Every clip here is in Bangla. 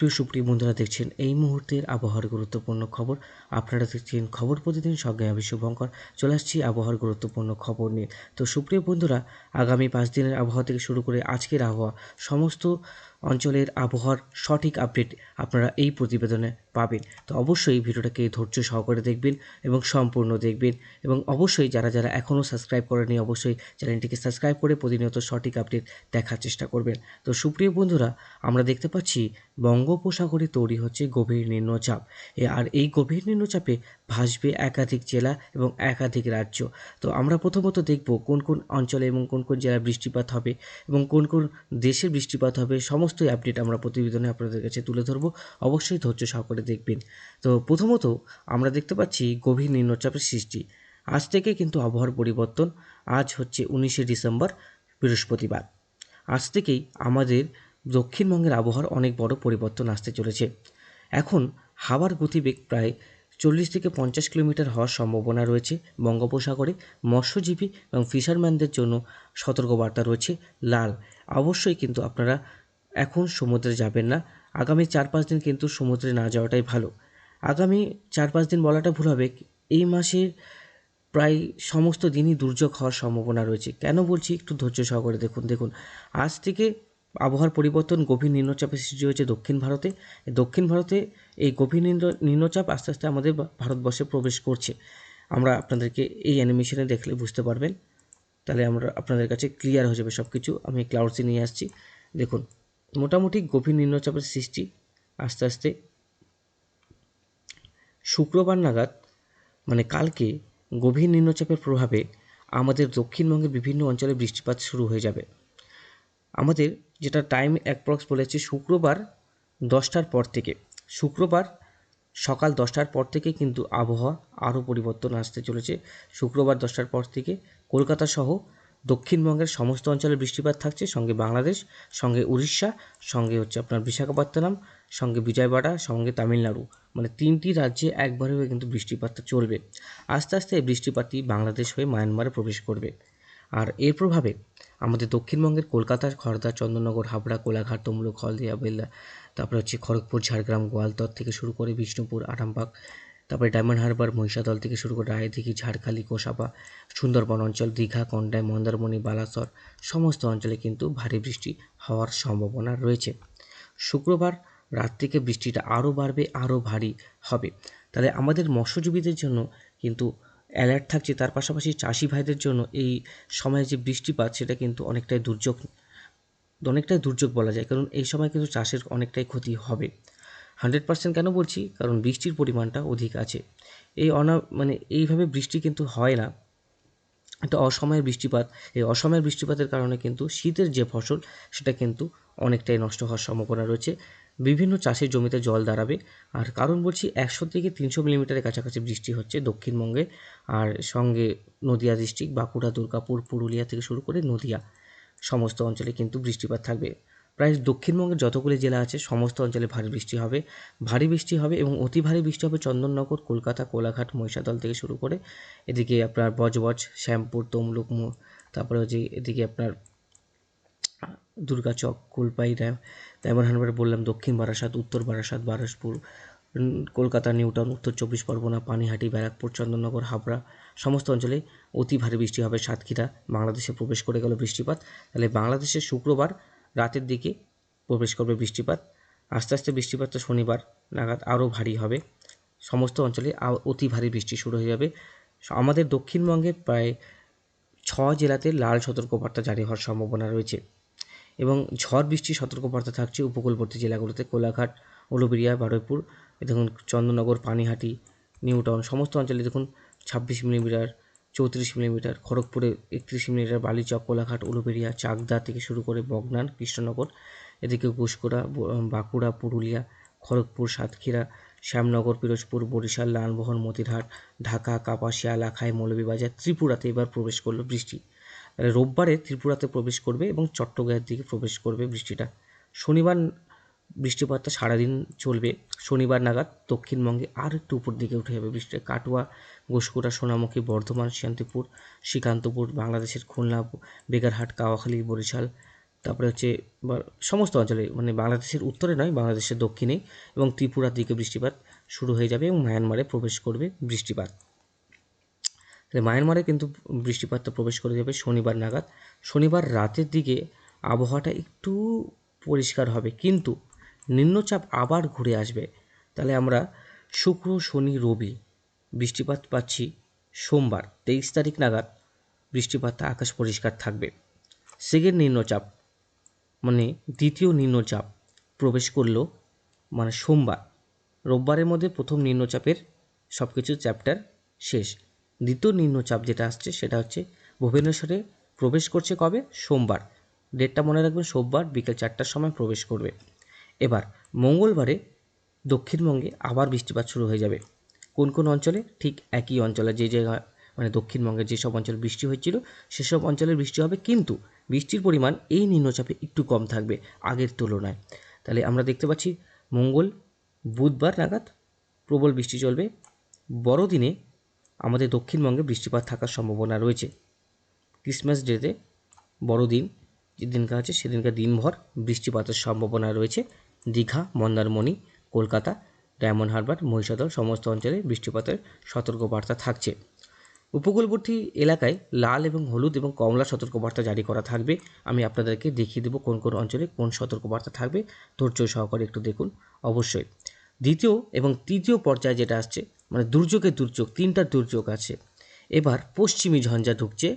প্রিয় সুপ্রিয় বন্ধুরা, দেখছেন এই মুহূর্তের আবহাওয়ার গুরুত্বপূর্ণ খবর। আপনারা দেখছেন খবর প্রতিদিন সঙ্গে আমি শুভঙ্কর। চলে আসছি আবহাওয়ার গুরুত্বপূর্ণ খবর নিয়ে। তো সুপ্রিয় বন্ধুরা, আগামী পাঁচ দিনের আবহাওয়া থেকে শুরু করে আজকের আবহাওয়া, সমস্ত অঞ্চলের আবহাওয়ার সঠিক আপডেট আপনারা এই প্রতিবেদনে পাবেন। তো অবশ্যই ভিডিওটাকে ধৈর্য সহকারে দেখবেন এবং সম্পূর্ণ দেখবেন এবং অবশ্যই যারা যারা এখনও সাবস্ক্রাইব করেনি অবশ্যই চ্যানেলটিকে সাবস্ক্রাইব করে প্রতিনিয়ত সঠিক আপডেট দেখার চেষ্টা করবেন। তো সুপ্রিয় বন্ধুরা, আমরা দেখতে পাচ্ছি বঙ্গোপসাগরে তৈরি হচ্ছে গভীর নিম্নচাপ। আর এই গভীর নিম্নচাপে ভাসবে একাধিক জেলা এবং একাধিক রাজ্য। তো আমরা প্রথমত দেখব কোন কোন অঞ্চলে এবং কোন কোন জেলায় বৃষ্টিপাত হবে এবং কোন কোন দেশে বৃষ্টিপাত হবে, সমস্তই আপডেট আমরা প্রতিবেদনে আপনাদের কাছে তুলে ধরবো। অবশ্যই ধৈর্য সহকারে দেখবেন। তো প্রথমত আমরা দেখতে পাচ্ছি গভীর নিম্নচাপের সৃষ্টি। আজ থেকে কিন্তু আবহাওয়ার পরিবর্তন। আজ হচ্ছে উনিশে ডিসেম্বর, বৃহস্পতিবার। আজ থেকেই আমাদের দক্ষিণবঙ্গের আবহাওয়ার অনেক বড় পরিবর্তন আসতে চলেছে। এখন হাওয়ার গতিবেগ প্রায় চল্লিশ থেকে পঞ্চাশ কিলোমিটার হওয়ার সম্ভাবনা রয়েছে। বঙ্গোপসাগরে মৎস্যজীবী এবং ফিশারম্যানদের জন্য সতর্কবার্তা রয়েছে লাল। অবশ্যই কিন্তু আপনারা এখন সমুদ্রে যাবেন না। আগামী চার পাঁচ দিন কিন্তু সমুদ্রে না যাওয়াটাই ভালো। আগামী চার পাঁচ দিন বলাটা ভুল হবে। এই মাসের প্রায় সমস্ত দিনই দুর্যোগ হওয়ার সম্ভাবনা রয়েছে। কেন বলছি? একটু ধৈর্য সহকারে দেখুন দেখুন। আজ থেকে আবহাওয়ার পরিবর্তন, গভীর নিম্নচাপের সৃষ্টি হয়েছে দক্ষিণ ভারতে। দক্ষিণ ভারতে এই গভীর নিম্ন, নিম্নচাপ আস্তে আস্তে আমাদের ভারতবর্ষে প্রবেশ করছে। আমরা আপনাদেরকে এই অ্যানিমেশনে দেখলে বুঝতে পারবেন। তাহলে আমরা আপনাদের কাছে ক্লিয়ার হয়ে যাবে সব কিছু আমি ক্লাউডসে নিয়ে আসছি। দেখুন, মোটামুটি গভীর নিম্নচাপের সৃষ্টি আস্তে আস্তে। শুক্রবার নাগাদ মানে কালকে, গভীর নিম্নচাপের প্রভাবে আমাদের দক্ষিণবঙ্গের বিভিন্ন অঞ্চলে বৃষ্টিপাত শুরু হয়ে যাবে। আমাদের যেটা টাইম অ্যাপ্রক্স বলেছে শুক্রবার দশটার পর থেকে। শুক্রবার সকাল দশটার পর থেকে কিন্তু আবহাওয়া আরও পরিবর্তন আসতে চলেছে। শুক্রবার দশটার পর থেকে কলকাতা সহ দক্ষিণবঙ্গের সমস্ত অঞ্চলে বৃষ্টিপাত থাকছে, সঙ্গে বাংলাদেশ, সঙ্গে উড়িষ্যা, সঙ্গে হচ্ছে আপনার বিশাখাপত্তনম, সঙ্গে বিজয়বাড়া, সঙ্গে তামিলনাড়ু। মানে তিনটি রাজ্যে একবারে হয়ে কিন্তু বৃষ্টিপাতটা চলবে। আস্তে আস্তে এই বৃষ্টিপাতটি বাংলাদেশ হয়ে মায়ানমারে প্রবেশ করবে। আর এর প্রভাবে আমাদের দক্ষিণবঙ্গের কলকাতা, খড়দা, চন্দননগর, হাবড়া, কোলাঘাট, তমলুক, হলদিয়া বেল্লা তারপরে হচ্ছে খড়গপুর, ঝাড়গ্রাম, গোয়ালতর থেকে শুরু করে বিষ্ণুপুর, আরামবাগ, তারপরে ডায়মন্ড হারবার, মহিষাদল থেকে শুরু করে রায়দিঘি, ঝাড়খালি কোষাপা সুন্দরবন অঞ্চল, দীঘা কন্ডায় মন্দারমণি, বালাসর, সমস্ত অঞ্চলে কিন্তু ভারী বৃষ্টি হওয়ার সম্ভাবনা রয়েছে। শুক্রবার রাত থেকে বৃষ্টিটা আরও বাড়বে আরও ভারী হবে। তাহলে আমাদের মৎস্যজীবীদের জন্য কিন্তু অ্যালার্ট থাকছে, তার পাশাপাশি চাষি ভাইদের জন্য এই সময়ে যে বৃষ্টিপাত, সেটা কিন্তু অনেকটাই দুর্যোগ অনেকটাই দুর্যোগ বলা যায়। কারণ এই সময় কিন্তু চাষের অনেকটাই ক্ষতি হবে। হান্ড্রেড পার্সেন্ট কেন বলছি? কারণ বৃষ্টির পরিমাণটা অধিক আছে। এই অনা মানে এইভাবে বৃষ্টি কিন্তু হয় না। একটা অসময়ের বৃষ্টিপাত, এই অসময়ের বৃষ্টিপাতের কারণে কিন্তু শীতের যে ফসল, সেটা কিন্তু অনেকটাই নষ্ট হওয়ার সম্ভাবনা রয়েছে। বিভিন্ন চাষের জমিতে জল দাঁড়াবে। আর কারণ বলছি একশো থেকে তিনশো মিলিমিটারের কাছাকাছি বৃষ্টি হচ্ছে দক্ষিণবঙ্গে। আর সঙ্গে নদিয়া ডিস্ট্রিক্ট, বাঁকুড়া, দুর্গাপুর, পুরুলিয়া থেকে শুরু করে নদিয়া, সমস্ত অঞ্চলে কিন্তু বৃষ্টিপাত থাকবে। প্রায় দক্ষিণবঙ্গের যতগুলি জেলা আছে, সমস্ত অঞ্চলে ভারী বৃষ্টি হবে। ভারী বৃষ্টি হবে এবং অতি ভারী বৃষ্টি হবে চন্দননগর, কলকাতা, কোলাঘাট, মহিষাদল থেকে শুরু করে। এদিকে আপনার বজবজ, শ্যামপুর, তমলুক তারপরে হচ্ছে এদিকে আপনার দুর্গাচক কুলপাই ড্যাম তেমন হানবার বললাম দক্ষিণ বারাসাত, উত্তর বারাসাত, বারসপুর কলকাতা, নিউটাউন, উত্তর চব্বিশ পরগনা, পানিহাটি, ব্যারাকপুর, চন্দননগর, হাবড়া, সমস্ত অঞ্চলে অতি ভারী বৃষ্টি হবে সাতক্ষীরা, বাংলাদেশে প্রবেশ করে গেল বৃষ্টিপাত। তাহলে বাংলাদেশে শুক্রবার রাতের দিকে প্রবেশ করবে বৃষ্টিপাত। আস্তে আস্তে বৃষ্টিপাতটা শনিবার নাগাদ আরও ভারী হবে। সমস্ত অঞ্চলে অতি ভারী বৃষ্টি শুরু হয়ে যাবে। আমাদের দক্ষিণবঙ্গে প্রায় ছ জেলাতে লাল সতর্কবার্তা জারি হওয়ার সম্ভাবনা রয়েছে। এবং ঝড় বৃষ্টির সতর্কবার্তা থাকছে উপকূলবর্তী জেলাগুলোতে, কোলাঘাট, উলুবেড়িয়া, বারুইপুর দেখুন চন্দননগর, পানিহাটি, নিউটাউন, সমস্ত অঞ্চলে দেখুন ছাব্বিশ মিলিমিটার, চৌত্রিশ মিলিমিটার, খড়গপুরে একত্রিশ মিলিমিটার, বালিচক, কোলাঘাট, উলুবেড়িয়া, চাকদা থেকে শুরু করে বগনান, কৃষ্ণনগর, এদিকে ঘুষকোড়া বাঁকুড়া, পুরুলিয়া, খড়গপুর, সাতক্ষীরা, শ্যামনগর, পিরোজপুর, বরিশাল, লালমোহন, মতিরহাট, ঢাকা, কাপাসিয়া, লাখাই, মৌলভীবাজার, ত্রিপুরাতে এবার প্রবেশ করল বৃষ্টি। রোববারে ত্রিপুরাতে প্রবেশ করবে এবং চট্টগ্রামের দিকে প্রবেশ করবে বৃষ্টিটা। শনিবার বৃষ্টিপাতটা সারাদিন চলবে। শনিবার নাগাদ দক্ষিণবঙ্গে আর একটু উপর দিকে উঠে যাবে বৃষ্টি। কাটুয়া ঘুষকুড়া সোনামুখী, বর্ধমান, শান্তিপুর, শ্রীকান্তপুর, বাংলাদেশের খুলনা, বেগারহাট, কাওয়াখালী, বরিশাল, তারপরে হচ্ছে সমস্ত অঞ্চলে মানে বাংলাদেশের উত্তরে নয়, বাংলাদেশের দক্ষিণে এবং ত্রিপুরার দিকে বৃষ্টিপাত শুরু হয়ে যাবে এবং মায়ানমারে প্রবেশ করবে বৃষ্টিপাত। মায়ানমারে কিন্তু বৃষ্টিপাতটা প্রবেশ করে যাবে শনিবার নাগাদ। শনিবার রাতের দিকে আবহাওয়াটা একটু পরিষ্কার হবে, কিন্তু নিম্নচাপ আবার ঘুরে আসবে। তাহলে আমরা শুক্র, শনি, রবি বৃষ্টিপাত পাচ্ছি সোমবার, তেইশ তারিখ নাগাদ বৃষ্টিপাতটা আকাশ পরিষ্কার থাকবে। সেকেন্ড নিম্নচাপ মানে দ্বিতীয় নিম্নচাপ প্রবেশ করল মানে সোমবার। রোববারের মধ্যে প্রথম নিম্নচাপের সব কিছু চ্যাপ্টার শেষ। দ্বিতীয় নিম্নচাপ যেটা আসছে সেটা হচ্ছে ভুবনেশ্বরে প্রবেশ করছে কবে? সোমবার। ডেটটা মনে রাখবেন, সোমবার বিকেল চারটার সময় প্রবেশ করবে। এবার মঙ্গলবারে দক্ষিণবঙ্গে আবার বৃষ্টিপাত শুরু হয়ে যাবে। কোন কোন অঞ্চলে? ঠিক একই অঞ্চলে যে জায়গা মানে দক্ষিণবঙ্গে যেসব অঞ্চলে বৃষ্টি হয়েছিল, সেসব অঞ্চলে বৃষ্টি হবে, কিন্তু বৃষ্টির পরিমাণ এই নিম্নচাপে একটু কম থাকবে আগের তুলনায়। তাহলে আমরা দেখতে পাচ্ছি মঙ্গল, বুধবার নাগাদ প্রবল বৃষ্টি চলবে। বড়দিনে আমাদের দক্ষিণবঙ্গে বৃষ্টিপাত থাকার সম্ভাবনা রয়েছে। ক্রিসমাস ডেতে বড়দিন যেদিনকার আছে সেদিনকার দিনভর বৃষ্টিপাতের সম্ভাবনা রয়েছে। দীঘা, মন্দারমণি, কলকাতা, ডায়মন্ড হারবার, মহিষাদল সমস্ত অঞ্চলে বৃষ্টিপাতের সতর্কবার্তা থাকছে। উপকূলবর্তী এলাকায় লাল এবং হলুদ এবং কমলা সতর্কবার্তা জারি করা থাকবে। আমি আপনাদেরকে দেখিয়ে দেবো কোন কোন অঞ্চলে কোন সতর্কবার্তা থাকবে। ধৈর্য সহকারে একটু দেখুন। অবশ্যই দ্বিতীয় এবং তৃতীয় পর্যায়ে যেটা আসছে মানে দুর্যোগের দুর্যোগ, তিনটা দুর্যোগ আছে। এবার পশ্চিমী ঝঞ্ঝা ঢুকছে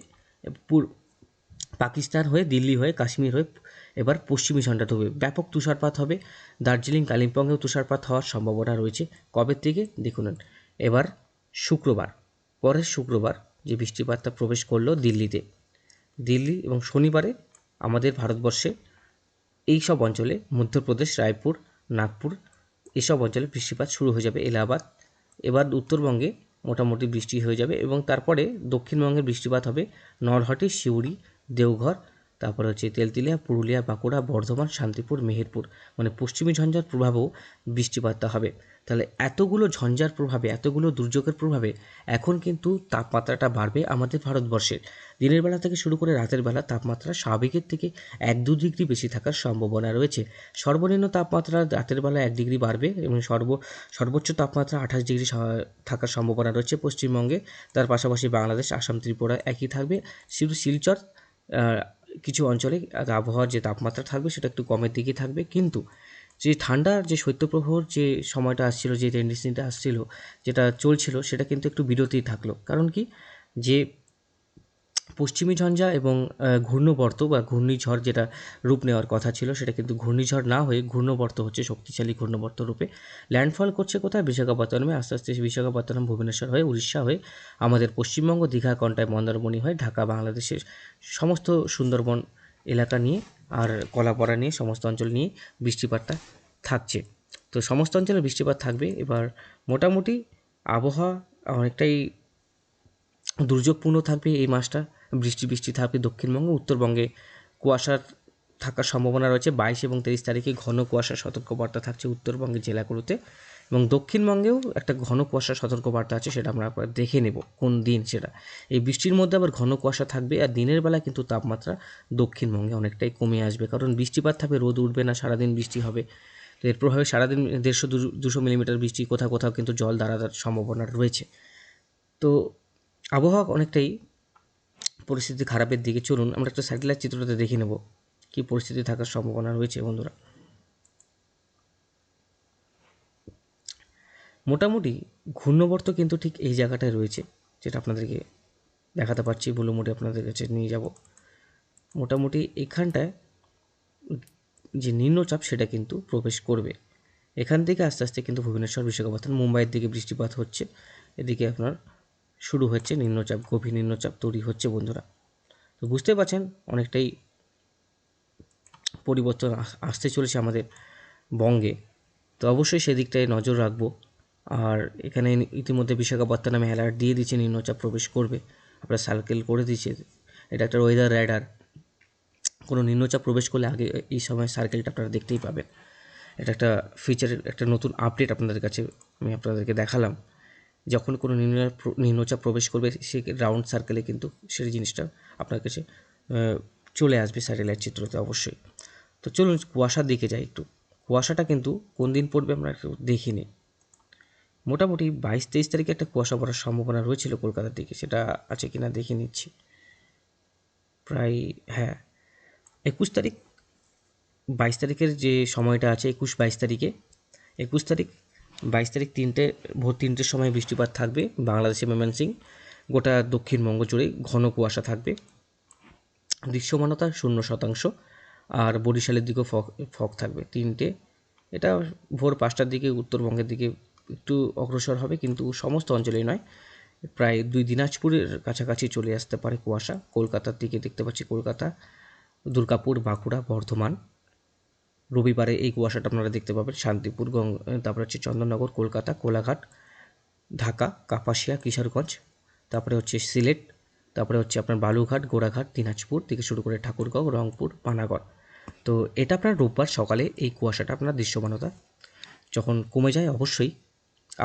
পাকিস্তান হয়ে, দিল্লি হয়ে, কাশ্মীর হয়ে এবার পশ্চিমী ঝঞ্ঝা ঢুকবে। ব্যাপক তুষারপাত হবে। দার্জিলিং, কালিম্পংয়েও তুষারপাত হওয়ার সম্ভাবনা রয়েছে। কবে থেকে? দেখুন, এবার শুক্রবার, পরের শুক্রবার যে বৃষ্টিপাতটা প্রবেশ করল দিল্লিতে। দিল্লি এবং শনিবারে আমাদের ভারতবর্ষে এই সব অঞ্চলে, মধ্যপ্রদেশ, রায়পুর, নাগপুর, এসব অঞ্চলে বৃষ্টিপাত শুরু হয়ে যাবে এলাহাবাদ এবার উত্তরবঙ্গে মোটামুটি বৃষ্টি হয়ে যাবে এবং তারপরে দক্ষিণবঙ্গে বৃষ্টিপাত হবে নরহাটি সিউড়ি দেওঘর তারপর হচ্ছে তেলতিলিয়া, পুরুলিয়া, বাঁকুড়া, বর্ধমান, শান্তিপুর, মেহেরপুর। মানে পশ্চিমী ঝঞ্ঝার প্রভাবেও বৃষ্টিপাতটা হবে। তাহলে এতগুলো ঝঞ্ঝার প্রভাবে, এতগুলো দুর্যোগের প্রভাবে এখন কিন্তু তাপমাত্রাটা বাড়বে আমাদের ভারতবর্ষের। দিনের বেলা থেকে শুরু করে রাতের বেলা তাপমাত্রা স্বাভাবিকের থেকে এক দু ডিগ্রি বেশি থাকার সম্ভাবনা রয়েছে। সর্বনিম্ন তাপমাত্রা রাতের বেলা এক ডিগ্রি বাড়বে এবং সর্ব, সর্বোচ্চ তাপমাত্রা আঠাশ ডিগ্রি থাকার সম্ভাবনা রয়েছে পশ্চিমবঙ্গে। তার পাশাপাশি বাংলাদেশ, আসাম, ত্রিপুরা একই থাকবে। শুধু শিলচর কিছু অঞ্চলে আবহাওয়ার যে তাপমাত্রা থাকবে সেটা একটু কমের দিকে থাকবে। কিন্তু যে ঠান্ডার যে শৈত্যপ্রবাহর যে সময়টা আসছিল, যে টেন্ডেন্সিটা আসছিল, যেটা চলছিল, সেটা কিন্তু একটু বিরতি থাকল। কারণ কি? যে পশ্চিমী ঝঞ্ঝা এবং ঘূর্ণবর্ত বা ঘূর্ণিঝড় যেটা রূপ নেওয়ার কথা ছিল, সেটা কিন্তু ঘূর্ণিঝড় না হয়ে ঘূর্ণবর্ত হচ্ছে, শক্তিশালী ঘূর্ণবর্ত রূপে। ল্যান্ডফল করছে কোথায়? বিশাখাপত্তনমে। আস্তে আস্তে বিশাখাপত্তনম, ভুবনেশ্বর হয়ে উড়িষ্যা হয়ে আমাদের পশ্চিমবঙ্গ, দীঘা কন্টায় মন্দারমণি হয়ে ঢাকা, বাংলাদেশের সমস্ত সুন্দরবন এলাকা নিয়ে আর কলাপাড়া নিয়ে, সমস্ত অঞ্চল নিয়ে বৃষ্টিপাতটা থাকছে। তো সমস্ত অঞ্চলে বৃষ্টিপাত থাকবে। এবার মোটামুটি আবহাওয়া অনেকটাই দুর্যোগপূর্ণ থাকবে এই মাসটা। বৃষ্টি বৃষ্টি থাকবে দক্ষিণবঙ্গে, উত্তরবঙ্গে কুয়াশার থাকার সম্ভাবনা রয়েছে। বাইশ এবং তেইশ তারিখে ঘন কুয়াশার সতর্কবার্তা থাকছে উত্তরবঙ্গের জেলাগুলোতে এবং দক্ষিণবঙ্গেও একটা ঘন কুয়াশার সতর্কবার্তা আছে সেটা আমরা দেখে নেব কোন দিন সেটা। এই বৃষ্টির মধ্যে আবার ঘন কুয়াশা থাকবে আর দিনের বেলা কিন্তু তাপমাত্রা দক্ষিণবঙ্গে অনেকটাই কমে আসবে। কারণ বৃষ্টিপাত থাকবে, রোদ উঠবে না, সারাদিন বৃষ্টি হবে। এর প্রভাবে সারাদিন দেড়শো দুশো মিলিমিটার বৃষ্টি কোথাও কোথাও কিন্তু জল দাঁড়ানোর সম্ভাবনা রয়েছে। তো আবহাওয়া অনেকটাই পরিস্থিতি খারাপের দিকে চলুন, আমরা একটা স্যাটেলাইট চিত্রটা দেখে নেব কী পরিস্থিতি থাকার সম্ভাবনা রয়েছে বন্ধুরা। মোটামুটি ঘূর্ণবর্ত কিন্তু ঠিক এই জায়গাটায় রয়েছে, যেটা আপনাদেরকে দেখাতে পারছি বুলুমুটি আপনাদের কাছে নিয়ে যাব। মোটামুটি এখানটায় যে নিম্নচাপ সেটা কিন্তু প্রবেশ করবে। এখান থেকে আস্তে আস্তে কিন্তু ভুবনেশ্বর, বিশাখাপত্তনম, মুম্বাইয়ের দিকে বৃষ্টিপাত হচ্ছে। এদিকে আপনার শুরু হচ্ছে, নিম্নচাপ, গভীর নিম্নচাপ তৈরি হচ্ছে বন্ধুরা। তো বুঝতে পারছেন, অনেকটাই পরিবর্তন আসতে চলেছে আমাদের বঙ্গে। তো অবশ্যই সেদিকটায় নজর রাখব। আর এখানে ইতিমধ্যে বিশাখাপত্তনমে অ্যালার্ট দিয়ে দিচ্ছে নিম্নচাপ প্রবেশ করবে। আপনার সার্কেল করে দিচ্ছে এটা একটা ওয়েদার রাইডার কোনো নিম্নচাপ প্রবেশ করলে আগে এই সময় সার্কেলটা আপনারা দেখতেই পাবেন। এটা একটা ফিচারের একটা নতুন আপডেট আপনাদের কাছে আমি আপনাদেরকে দেখালাম। যখন কোনো নিম্ন নিম্নচাপ প্রবেশ করবে, সে রাউন্ড সার্কেলে কিন্তু সেই জিনিসটা আপনার কাছে চলে আসবে স্যাটেলাইট চিত্রতে অবশ্যই। তো চলুন কুয়াশার দিকে যাই একটু। কুয়াশাটা কিন্তু কোন দিন পড়বে আমরা একটু দেখিনি। মোটামুটি বাইশ তেইশ তারিখে একটা কুয়াশা পড়ার সম্ভাবনা রয়েছিল কলকাতার দিকে, সেটা আছে কিনা দেখে নিচ্ছি। প্রায় হ্যাঁ একুশ তারিখ, বাইশ তারিখের যে সময়টা আছে, একুশ বাইশ তারিখে, একুশ তারিখ বাইশ তারিখ তিনটে, ভোর তিনটের সময় বৃষ্টিপাত থাকবে, বাংলাদেশে ময়মনসিং গোটা দক্ষিণবঙ্গ জুড়ে ঘন কুয়াশা থাকবে। দৃশ্যমানতা শূন্য শতাংশ, আর বরিশালের দিকেও ফগ ফগ থাকবে তিনটে। এটা ভোর পাঁচটার দিকে, উত্তরবঙ্গের দিকে একটু অগ্রসর হবে, কিন্তু সমস্ত অঞ্চলেই নয়। প্রায় দুই দিনাজপুরের কাছাকাছি চলে আসতে পারে কুয়াশা। কলকাতার দিকে দেখতে পাচ্ছি কলকাতা, দুর্গাপুর, বাঁকুড়া, বর্ধমান। রবিবারে এই কুয়াশাটা আপনারা দেখতে পাবেন। শান্তিপুর, গং তারপরে হচ্ছে চন্দননগর, কলকাতা, কোলাঘাট, ঢাকা, কাপাসিয়া, কিশোরগঞ্জ, তারপরে হচ্ছে সিলেট, তারপরে হচ্ছে আপনার বালুঘাট গোড়াঘাট, দিনাজপুর থেকে শুরু করে ঠাকুরগাঁও, রংপুর, পানাগড়। তো এটা আপনার রোববার সকালে এই কুয়াশাটা আপনার দৃশ্যমানতা যখন কমে যায় অবশ্যই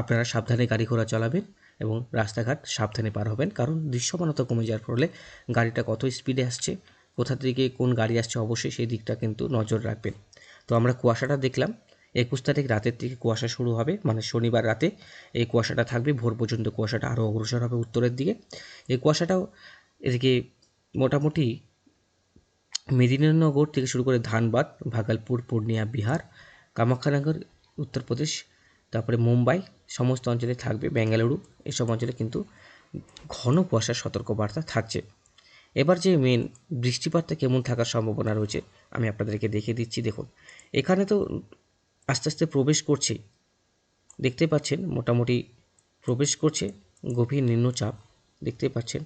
আপনারা সাবধানে গাড়ি ঘোড়া চালাবেন এবং রাস্তাঘাট সাবধানে পার হবেন কারণ দৃশ্যমানতা কমে যাওয়ার ফলে গাড়িটা কত স্পিডে আসছে, কোথা থেকে কোন গাড়ি আসছে অবশ্যই সেই দিকটা কিন্তু নজর রাখবেন। তো আমরা কুয়াশাটা দেখলাম। একুশ তারিখ রাতের থেকে কুয়াশা শুরু হবে মানে শনিবার রাতে। এই কুয়াশাটা থাকবে, ভোর পর্যন্ত কুয়াশাটা আরও অগ্রসর হবে উত্তরের দিকে। এই কুয়াশাটাও এদিকে মোটামুটি মেদিনীনগর থেকে শুরু করে ধানবাদ, ভাগলপুর, পূর্ণিয়া, বিহার, কামাখ্যানগর, উত্তরপ্রদেশ, তারপরে মুম্বাই, সমস্ত অঞ্চলে থাকবে। বেঙ্গালুরু, এসব অঞ্চলে কিন্তু ঘন কুয়াশার সতর্কবার্তা থাকছে। এবার যে মেন বৃষ্টিপাতটা কেমন থাকার সম্ভাবনা রয়েছে, আমি আপনাদেরকে দেখিয়ে দিচ্ছি। দেখুন এখানে তো আস্তে আস্তে প্রবেশ করছে। দেখতে পাচ্ছেন, মোটামুটি প্রবেশ করছে, গভীর নিম্নচাপ দেখতে পাচ্ছেন।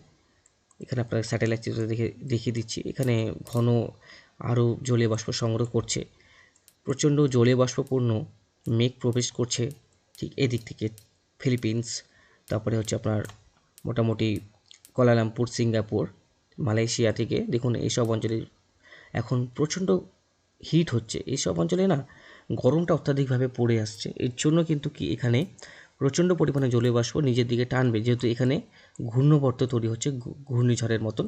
এখানে আপনার স্যাটেলাইট চিত্র দেখে, দেখিয়ে দিচ্ছি। এখানে ঘন আরও জলীয় বাষ্প সংগ্রহ করছে। প্রচণ্ড জলীয় বাষ্পপূর্ণ মেঘ প্রবেশ করছে ঠিক এদিক থেকে ফিলিপিন্স। তারপরে হচ্ছে আপনার মোটামুটি কলালামপুর সিঙ্গাপুর, মালয়েশিয়া থেকে। দেখুন, এইসব অঞ্চলে এখন প্রচণ্ড হিট হচ্ছে। এইসব অঞ্চলে না গরমটা অত্যাধিকভাবে পড়ে আসছে। এর জন্য কিন্তু কি এখানে প্রচণ্ড পরিমাণে জলীয় বাষ্প নিজের দিকে টানবে। যেহেতু এখানে ঘূর্ণবর্ত তৈরি হচ্ছে ঘূর্ণিঝড়ের মতন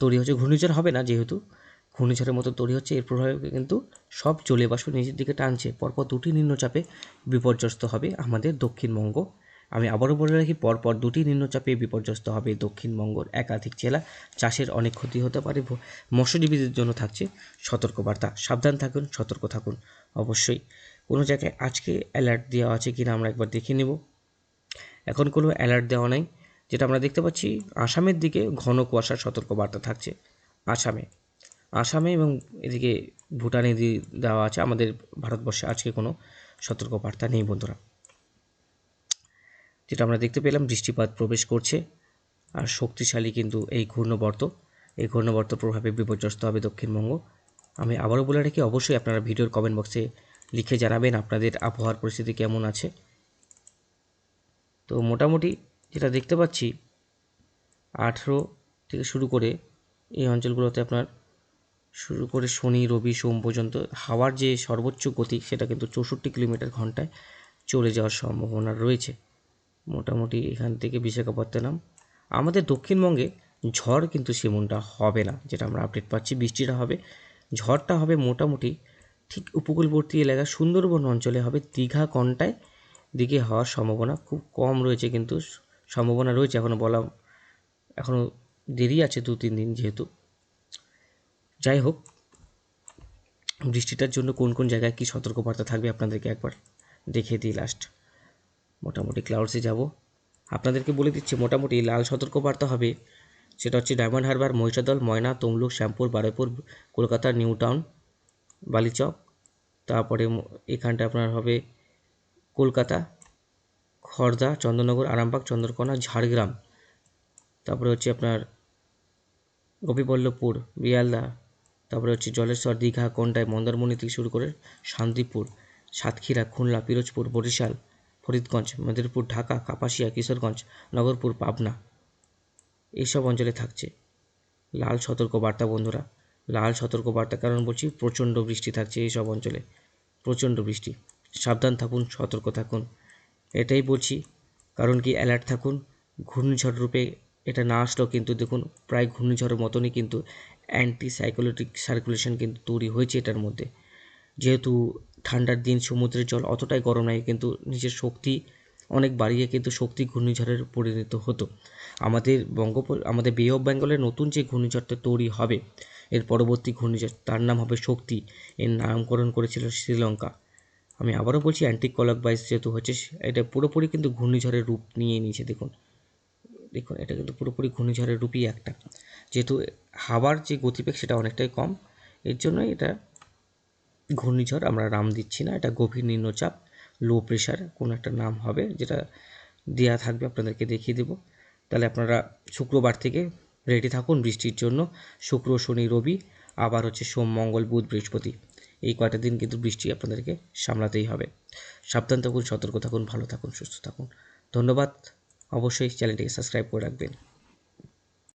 তৈরি হচ্ছে। ঘূর্ণিঝড় হবে না যেহেতু ঘূর্ণিঝড়ের মতো তৈরি হচ্ছে, এর প্রভাবে কিন্তু সব জলীয় বাষ্প নিজের দিকে টানছে। পরপর দুটি নিম্নচাপে বিপর্যস্ত হবে আমাদের দক্ষিণবঙ্গ। আমি আবারও বলে রাখি, পরপর দুটি নিম্নচাপে বিপর্যস্ত হবে দক্ষিণবঙ্গর একাধিক জেলা। চাষের অনেক ক্ষতি হতে পারে মৎস্যজীবীদের জন্য থাকছে সতর্কবার্তা। সাবধান থাকুন, সতর্ক থাকুন। অবশ্যই কোনো জায়গায় আজকে অ্যালার্ট দেওয়া আছে কিনা আমরা একবার দেখে নেব। এখন কোনো অ্যালার্ট দেওয়া নাই, যেটা আমরা দেখতে পাচ্ছি, আসামের দিকে ঘন কুয়াশার সতর্কবার্তা থাকছে আসামে। আসামে এবং এদিকে ভুটানে দেওয়া আছে, আমাদের ভারতবর্ষে আজকে কোনো সতর্কবার্তা নেই বন্ধুরা। যেটা আমরা দেখতে পেলাম বৃষ্টিপাত প্রবেশ করছে আর শক্তিশালী কিন্তু এই ঘূর্ণবর্ত। এই ঘূর্ণবর্ত প্রভাবে বিপর্যস্ত হবে দক্ষিণবঙ্গ। আমি আবারও বলে রাখি, অবশ্যই আপনারা ভিডিওর কমেন্ট বক্সে লিখে জানাবেন আপনাদের আবহাওয়ার পরিস্থিতি কেমন আছে। তো মোটামুটি যেটা দেখতে পাচ্ছি, আঠেরো থেকে শুরু করে এই অঞ্চলগুলোতে আপনার শুরু করে শনি, রবি, সোম পর্যন্ত হাওয়ার যে সর্বোচ্চ গতি, সেটা কিন্তু চৌষট্টি কিলোমিটার ঘন্টায় চলে যাওয়ার সম্ভাবনা রয়েছে। মোটামুটি এখান থেকে বিশাখাপত্তনম। আমাদের দক্ষিণবঙ্গে ঝড় কিন্তু সেমনটা হবে না, যেটা আমরা আপডেট পাচ্ছি। বৃষ্টিটা হবে, ঝড়টা হবে মোটামুটি ঠিক উপকূলবর্তী এলাকা সুন্দরবন অঞ্চলে হবে। দীঘা কন্টায় দিকে হওয়ার সম্ভাবনা খুব কম রয়েছে কিন্তু সম্ভাবনা রয়েছে এখনও বলা এখনও দেরি আছে দু তিন দিন যেহেতু। যাই হোক, বৃষ্টিটার জন্য কোন কোন জায়গায় কী সতর্কবার্তা থাকবে আপনাদেরকে একবার দেখিয়ে দিই লাস্ট মোটামুটি ক্লাউডসে যাব। আপনাদেরকে বলে দিচ্ছি, মোটামুটি লাল সতর্কবার্তা হবে। সেটা হচ্ছে diamond Harbour Mahishadal Moyna Tamluk Shyampur Baruipur Kolkata new town Balichak তারপরে এখানটা আপনার হবে কলকাতা খড়দা চন্দননগর আরামবাগ, চন্দ্রকোনা, ঝাড়গ্রাম। তারপরে হচ্ছে আপনার গোপীবল্লভপুর, বিয়ালদা। তারপরে হচ্ছে জলেশ্বর, দীঘা কোন্টায় মন্দারমণি থেকে শুরু করে শান্তিপুর, সাতক্ষীরা, খুলনা, পিরোজপুর, বরিশাল। ফরিদগঞ্জ, মেদিনীপুর, ঢাকা, কাপাসিয়া, কিশোরগঞ্জ, নগরপুর, পাবনা। এইসব অঞ্চলে থাকছে। লাল সতর্ক বার্তা বন্ধুরা। লাল সতর্ক বার্তা কারণ বলছি, প্রচণ্ড বৃষ্টি থাকছে এইসব অঞ্চলে। প্রচণ্ড বৃষ্টি। সাবধান থাকুন, সতর্ক থাকুন। এটাই বলছি, কারণ কি অ্যালার্ট থাকুন। ঘূর্ণিঝড় রূপে এটা না আসলেও কিন্তু দেখুন, প্রায় ঘূর্ণিঝড়ের মতনই কিন্তু অ্যান্টি সাইকোলেটিক সার্কুলেশন কিন্তু তৈরি হয়েছে এটার মধ্যে। যেহেতু ঠান্ডার দিন, সমুদ্রের জল অতটাই গরম নয়, কিন্তু নিজের শক্তি অনেক বাড়িয়ে কিন্তু শক্তি ঘূর্ণিঝড়ের পরিণত হতো। আমাদের বঙ্গোপ আমাদের বে অফ বেঙ্গলের নতুন যে ঘূর্ণিঝড়টা তৈরি হবে, এর পরবর্তী ঘূর্ণিঝড়, তার নাম হবে শক্তি। এর নামকরণ করেছিল শ্রীলঙ্কা। আমি আবারও বলছি অ্যান্টিক কলক বাইস যেহেতু হচ্ছে, এটা পুরোপুরি কিন্তু ঘূর্ণিঝড়ের রূপ নিয়ে নিয়েছে, দেখুন। দেখুন, এটা কিন্তু পুরোপুরি ঘূর্ণিঝড়ের রূপই একটা। যেহেতু হাওয়ার যে গতিবেগ, সেটা অনেকটাই কম, এর জন্যই এটা ঘূর্ণিঝড়, আমরা নাম দিচ্ছি না, এটা গভীর নিম্নচাপ লো প্রেশার কোনো একটা নাম হবে যেটা দেয়া থাকবে, আপনাদেরকে দেখিয়ে দেবো। তাহলে আপনারা শুক্রবার থেকে রেডি থাকুন বৃষ্টির জন্য। শুক্র, শনি, রবি, আবার হচ্ছে সোম, মঙ্গল, বুধ, বৃহস্পতি, এই কয়টা দিন কিন্তু বৃষ্টি আপনাদেরকে সামলাতেই হবে। সাবধান থাকুন, সতর্ক থাকুন, ভালো থাকুন, সুস্থ থাকুন। ধন্যবাদ, অবশ্যই চ্যানেলটিকে সাবস্ক্রাইব করে রাখবেন।